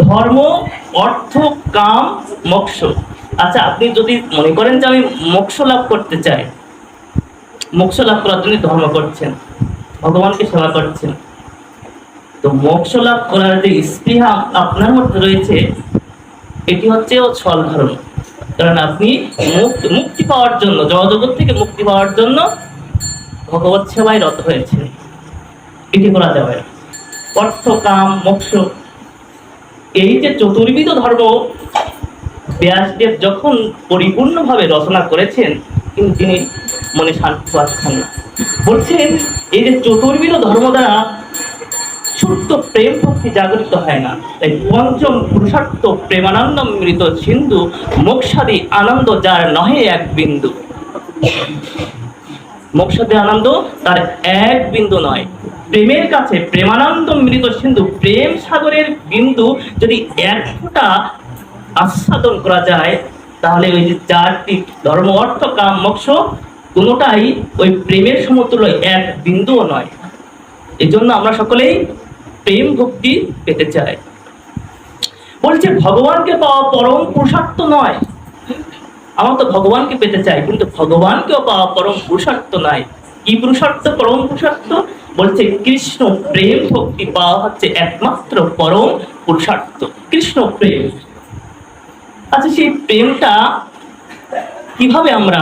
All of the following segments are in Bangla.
ধর্ম, অর্থ, কাম, মোক্ষ। আচ্ছা আপনি যদি মনে করেন যে আমি মোক্ষ লাভ করতে চাই, মোক্ষ লাভ করার জন্য ধর্ম করছেন, ভগবানকে সেবা করছেন, তো মোক্ষ লাভ করার যে স্পৃহা আপনার মধ্যে রয়েছে, এটি হচ্ছে ছল ধারণ কারণ আপনি মুক্তি মুক্তি পাওয়ার জন্য, জগৎ থেকে মুক্তি পাওয়ার জন্য ভগবত সেবায় রত হয়েছে এটি করা যাবে অর্থ, কাম, মোক্ষ এই যে চতুর্বিধ ধর্ম ব্যাসদেব যখন পরিপূর্ণভাবে রচনা করেছেন, কিন্তু তিনি মনে শান্তি পাচ্ছেন না বলছেন, এই যে চতুর্বিধ ধর্ম দ্বারা শুদ্ধ প্রেম ভক্তি জাগরিত হয় না, তাই পঞ্চম পুরুষার্থ প্রেমানন্দ মৃত সিন্ধু মোক্ষাদি আনন্দ যার নহে এক বিন্দু। মোক্ষাদি আনন্দ তার এক বিন্দু নয় প্রেমের কাছে প্রেমানন্দ মৃত সিন্ধু প্রেম সাগরের বিন্দু যদি এক আস্বাদন করা যায়, তাহলে ওই যে চারটি ধর্ম, অর্থ, কাম, মোক্ষ কোনোটাই ওই প্রেমের সমতুল্য এক বিন্দুও নয়। এই জন্য আমরা সকলেই প্রেম ভক্তি পেতে চাই। বলছে, ভগবানকে পাওয়া পরম পুরুষার্থ নয়। আমার তো ভগবানকে পেতে চাই, কিন্তু ভগবানকেও পাওয়া পরম পুরুষার্থ নয় কি পুরুষার্থ পরম পুরুষার্থ বলছে কৃষ্ণ প্রেম, ভক্তি পাওয়া হচ্ছে একমাত্র পরম পুরুষার্থ। কৃষ্ণ প্রেম। আচ্ছা সেই প্রেমটা কীভাবে আমরা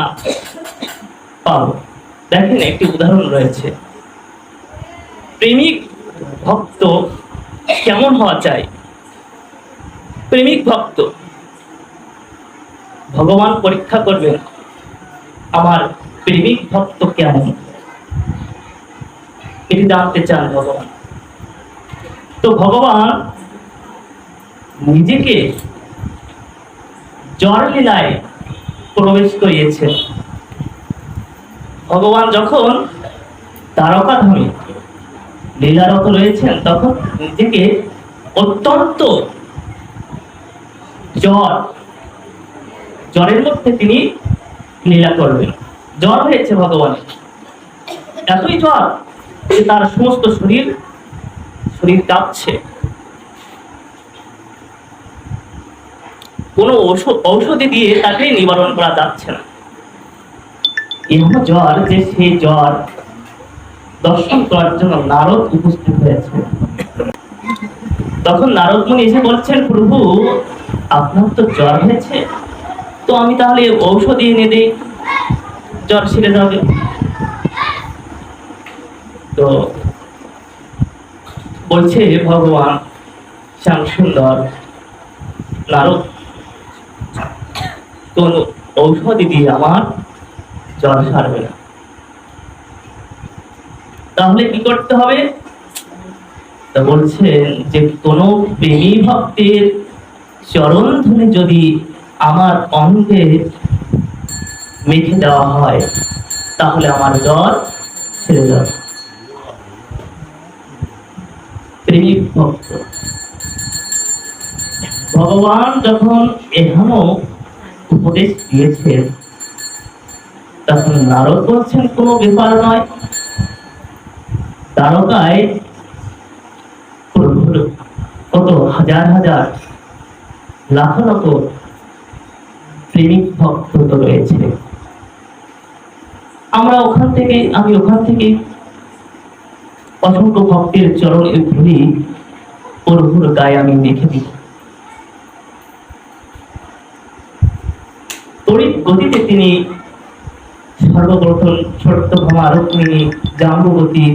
পাবো? দেখেন একটি উদাহরণ রয়েছে। প্রেমিক ভক্ত কেমন হওয়া চাই? প্রেমিক ভক্ত, ভগবান পরীক্ষা করবেন, আমার প্রেমিক ভক্ত কেমন? এটি জানতে চান ভগবান। তো ভগবান নিজেকে জ্বর লীলায় প্রবেশ করিয়েছেন। ভগবান যখন তারকাধামে লীলারত রয়েছেন, তখন নিজেকে অত্যন্ত জ্বর, জ্বরের মধ্যে তিনি লীলা করবেন। জ্বর হয়েছে ভগবানের। এতই জ্বর যে তার সমস্ত শরীর শরীর কাঁপছে। কোনো ঔষধ দিয়ে তাকে নিবারণ করা যাচ্ছে না। এমন জ্বর যে সেই জ্বর দর্শন করার জন্য নারদ উপস্থিত হয়েছে। তখন নারদ মুনি এসে বলছেন, প্রভু, আপনার তো জ্বর হয়েছে, তো আমি তাহলে ঔষধি এনে দিই। জ্বর সেরে যাবে। তো বলছে ভগবান, শ্যাম সুন্দর নারদ কোন ঔষধি দিয়ে আমার জ্বর সারবে না। তাহলে কি করতে হবে? তা বলছেন যে, কোন প্রেমী ভক্তের চরণ ধরে যদি আমার অঙ্গে মেখে দেওয়া হয়, তাহলে আমার জ্বর ছেড়ে যাবে প্রেমিক ভক্ত ভগবান যখন এখনও উপদেশ দিয়েছেন, তখন নারদ বলছেন, কোনো ব্যাপার নয়। তারকায় কত হাজার হাজার, লাখ লাখ প্রেমিক ভক্ত রয়েছে। আমরা ওখান থেকে, আমি ওখান থেকে অসংখ্য ভক্তের চরণে ধুলি প্রভুর গায়ে আমি মেখে দিব। তড়িৎ গতিতে তিনি সর্বপ্রথম সত্যভামা রুক্মিণী জাম্বুবতী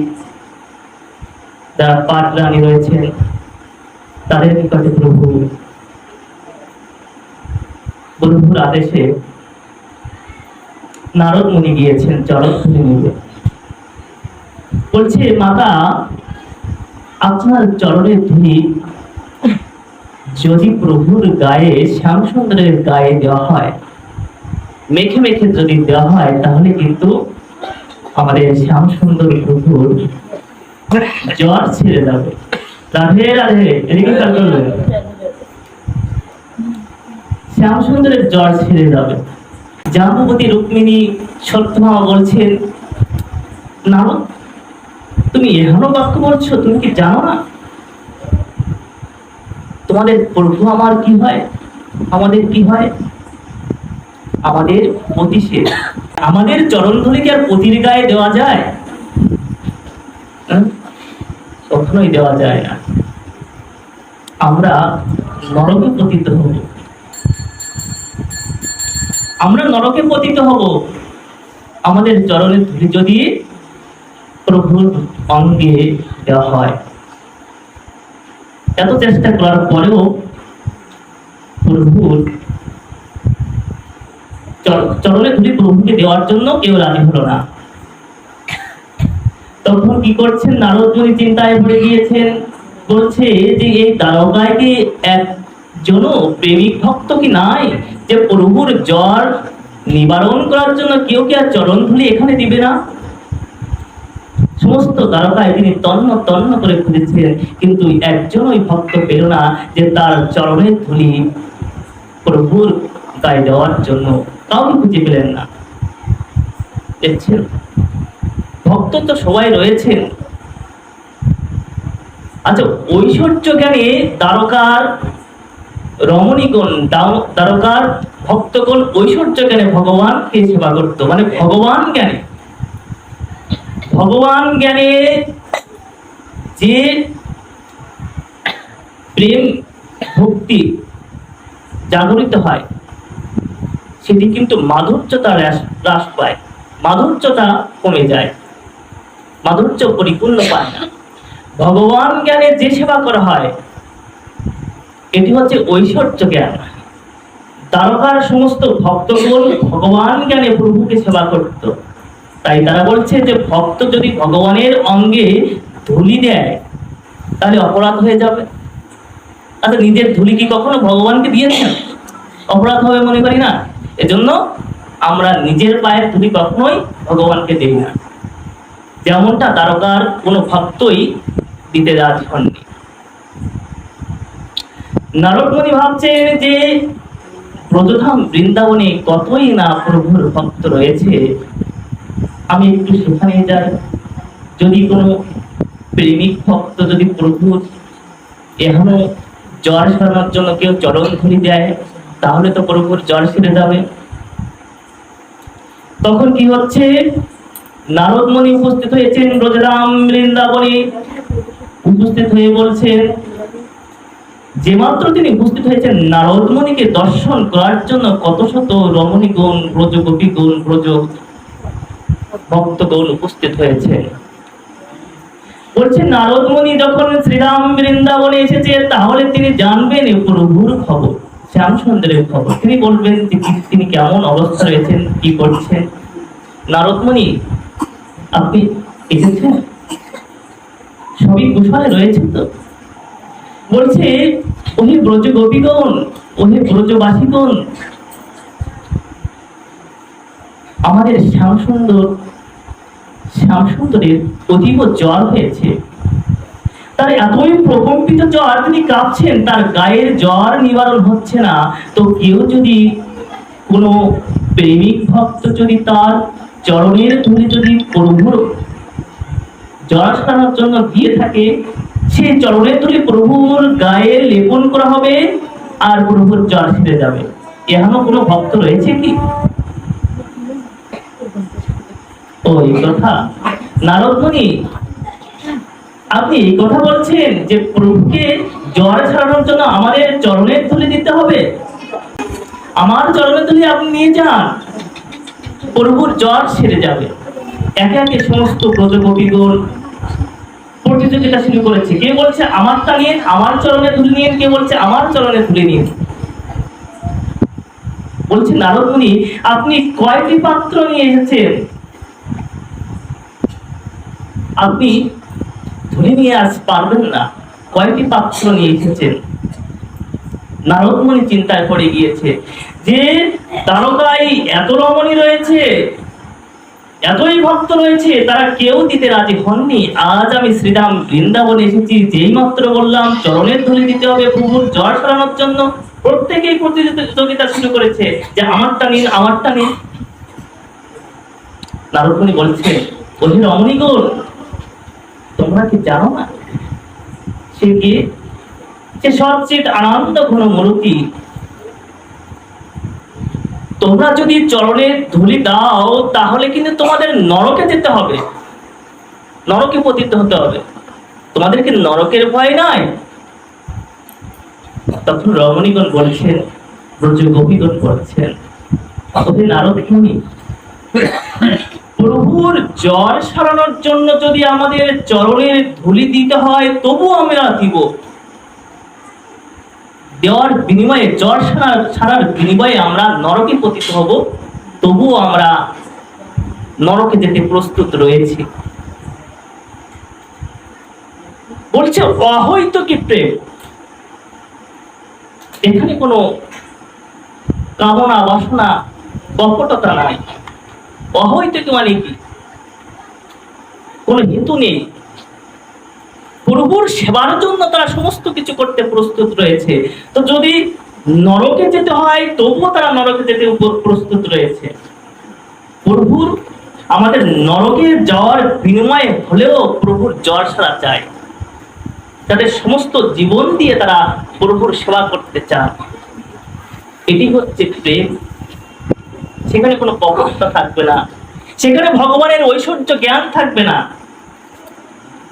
যারা পাট রানী রয়েছেন, তাদের নিকটে প্রভু। প্রভুর আদেশে নারদ মুনি গিয়েছেন চরণ ধরে নিবে বলছে, মাতা, আপনার চরণের ধুলি যদি প্রভুর গায়ে শ্যামসুন্দরের গায়ে দেওয়া হয়, মেখে মেখে যদি দেওয়া হয়, তাহলে কিন্তু আমাদের শ্যামসুন্দর প্রভুর জ্বর ছেড়ে যাবে। রাধে রাধে শ্যামসুন্দরের জ্বর ছেড়ে যাবে। জাম্বুবতী রুক্মিণী সত্যভামা বলছেন, নারদ তুমি এখনও বাক্য বলছো, তুমি কি জানো না? তোমাদের প্রভু আমার কি হয়? আমাদের কি হয়? আমাদের প্রতিষেধ আমাদের চরণ ধরে কি আর পতির গায়ে দেওয়া যায়? হ্যাঁ? কখনোই দেওয়া যায় না। আমরা নরকে পতিত হব। আমরা নরকে পতিত হব। আমাদের চরণের ধুলি যদি প্রভুর অঙ্গে দেওয়া হয়। এত চেষ্টা করার পরেও প্রভুর চরণে ধুলি প্রভুকে দেওয়ার জন্য কেউ রাজি হলো না। তখন কি করছেন? নারদ মুনি চিন্তায় পড়ে গিয়েছেন, বলছে যে এই দ্বারকায় কি একজন প্রেমিক ভক্ত কি নাই? যে প্রভুর জ্বর নিবারণ করার জন্য কেউ কি আর চরণ ধুলি এখানে দিবে না? সমস্ত দ্বারকায় তিনি তন্ন তন্ন করে খুঁজেছিলেন, কিন্তু একজন ওই ভক্ত পেল না যে তার চরণের ধুলি প্রভুর গায়ে দেওয়ার জন্য কাউকে খুঁজে পেলেন না। ভক্ত তো সবাই রয়েছেন। আচ্ছা ঐশ্বর্য জ্ঞানে দ্বারকার রমণীগণ দ্বারকার ভক্তগণ ঐশ্বর্য জ্ঞানে ভগবানকে সেবা করত মানে ভগবান জ্ঞানে। ভগবান জ্ঞানে যে প্রেম ভক্তি জাগরিত হয়, সেটি কিন্তু মাধুর্যতা হ্রাস হ্রাস পায়। মাধুর্যতা কমে যায়। মাধুর্য পরিপূর্ণ পায় না। ভগবান জ্ঞানে যে সেবা করা হয়, এটি হচ্ছে ঐশ্বর্য জ্ঞান। দ্বারকার সমস্ত ভক্তগণ ভগবান জ্ঞানে প্রভুকে সেবা করত। তাই তারা বলছে যে ভক্ত যদি ভগবানের অঙ্গে ধুলি দেয়, তাহলে অপরাধ হয়ে যাবে। আচ্ছা নিজের ধুলি কি কখনো ভগবানকে দিয়েছেন? অপরাধ হবে মনে করি না। এজন্য আমরা নিজের পায়ের ধুলি কখনোই ভগবানকে দিই না। যেমনটা দ্বারকার কোনো ভক্তই দিতে রাজ হননি। নারদমণি ভাবছেন যে ব্রজধাম বৃন্দাবনে কতই না প্রভুর ভক্ত রয়েছে আমি একটু সেখানে যাই। যদি কোনো প্রেমিক ভক্ত, যদি প্রভুর, এখনও জ্বর সারানোর জন্য কেউ চরণ ধরি দেয়, তাহলে তো প্রভুর জ্বর সেরে যাবে। তখন কি হচ্ছে? নারদমণি উপস্থিত হয়েছেন ব্রজরাম বৃন্দাবনে। উপস্থিত হয়ে বলছেন, যে মাত্র তিনি উপস্থিত হয়েছেন নারদমণিকে দর্শন করার জন্য কত শত রমণীগণ ব্রজ গোপীগণ ব্রজ ভক্তগণ উপস্থিত হয়েছে। বলছে নারদমণি যখন শ্রীরাম বৃন্দাবনে এসেছে, তাহলে তিনি জানবেন প্রভুর খবর, শ্যামসুন্দরের খবর। তিনি বলবেন তিনি কেমন অবস্থা রয়েছেন, কি করছেন? নারদমণি, আপনি এসেছেন? সবই কুশলে রয়েছেন তো? বলছে, ওহে ব্রজ গোপীগণ ওহে ব্রজবাসীগণ আমাদের শ্যামসুন্দর, শ্যামসুন্দরের অতীব জ্বর হয়েছে। তার এতই প্রকম্পিত জ্বর তিনি কাঁপছেন, তার গায়ের জ্বর নিবারণ হচ্ছে না। তো কেউ যদি কোনো প্রেমিক ভক্ত যদি তার চরণের ধুলি যদি প্রভুর জ্বর সারানোর জন্য দিয়ে থাকে, সে চরণের ধুলি প্রভুর গায়ে লেপন করা হবে আর প্রভুর জ্বর সেরে যাবে। এখনও কোনো ভক্ত রয়েছে কি? ও এই কথা নারদমণি আপনি এই কথা বলছেন যে প্রভুকে জ্বর ছাড়ানোর জন্য আমাদের চরণের ধুলি দিতে হবে। আমার চরণের ধুলি আপনি নিয়ে যান। প্রভুর জ্বর সেরে যাবে। একে একে সমস্ত ব্রজগোপীগণ প্রতিযোগিতা শুরু করেছে। কে বলছে আমারটা নিয়ে আমার চরণে ধুলি নিয়ে কে বলছে আমার চরণে ধুলি নিয়ে বলছে নারদমণি আপনি কয়টি পাত্র নিয়ে এসেছেন? আপনি ধরে নিয়ে আস পারবেন না। কয়টি পাত্র নিয়ে এসেছেন? নারদমণি চিন্তায় পড়ে গিয়েছে, যে তারকায় এত রমণী রয়েছে, এতই ভক্ত রয়েছে, তারা কেউ দিতে রাজি হননি। আজ আমি শ্রীরাম বৃন্দাবনে এসেছি, যেই মাত্র বললাম, চরণের ধরে দিতে হবে, প্রভুর জ্বর সারানোর জন্য। প্রত্যেকেই প্রতিযোগিতা শুরু করেছে, যে আমারটা নিন আমারটা নিন। নারদমণি বলছে ওহে রমণীগণ তোমরা কি জানো না? সে কে? সে সচিত আনন্দ ঘন মূর্তি। তোমরা যদি চরণে ধুলি দাও, তাহলে কিন্তু তোমাদের নরকে যেতে হবে। নরকে পতিত হতে হবে। তোমাদের কি নরকের ভয় নাই? তখন রমণীগণ বলছেন ব্রজ গোপীগণ বলছেন নারদ মুনি প্রভুর জ্বর সারানোর জন্য যদি আমাদের চরণের ধুলি দিতে হয় তবু আমরা দিব। দেওয়ার বিনিময়ে, জ্বর সারার সারার বিনিময়ে আমরা নরকে পতিত হব, তবুও আমরা নরকে যেতে প্রস্তুত রয়েছি। বলছে, অহৈত কি প্রেম? এখানে কোনো কামনা, বাসনা কপটতা নাই। অহৈতুক মানে কি কোনো হেতু নেই। প্রভুর সেবার জন্য তারা সমস্ত কিছু করতে প্রস্তুত রয়েছে। তো যদি নরকে যেতে হয়, তবুও তারা নরকে যেতে প্রস্তুত রয়েছে। প্রভুর, আমাদের নরকে যাওয়ার বিনিময়ে হলেও প্রভুর জ্বর সারা চায়। তাদের সমস্ত জীবন দিয়ে তারা প্রভুর সেবা করতে চান। এটি হচ্ছে প্রেম। সেখানে কোনো কপটতা থাকবে না। সেখানে ভগবানের ঐশ্বর্য জ্ঞান থাকবে না।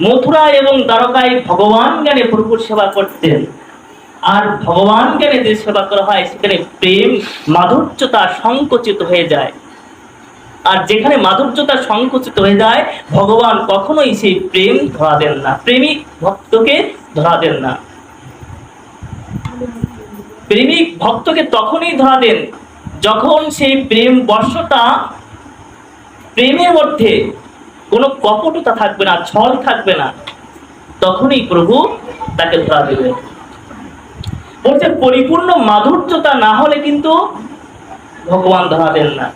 মথুরা এবং দ্বারকায় ভগবান জ্ঞানে প্রভুর সেবা করতেন। আর ভগবান জ্ঞানে যে সেবা করা হয়, সেখানে প্রেম, মাধুর্যতা সংকুচিত হয়ে যায়। আর যেখানে মাধুর্যতা সংকুচিত হয়ে যায়, ভগবান কখনোই সেই প্রেম ধরা দেন না। প্রেমিক ভক্তকে ধরা দেন না। প্রেমিক ভক্তকে তখনই ধরা দেন যখন সেই প্রেম বর্ষতা প্রেমের মধ্যে কোনো কপটতা থাকবে না, ছল থাকবে না, তখনই প্রভু তাকে ধরা দেবে। বলছে, পরিপূর্ণ মাধুর্যতা না হলে কিন্তু ভগবান ধরা দেন না।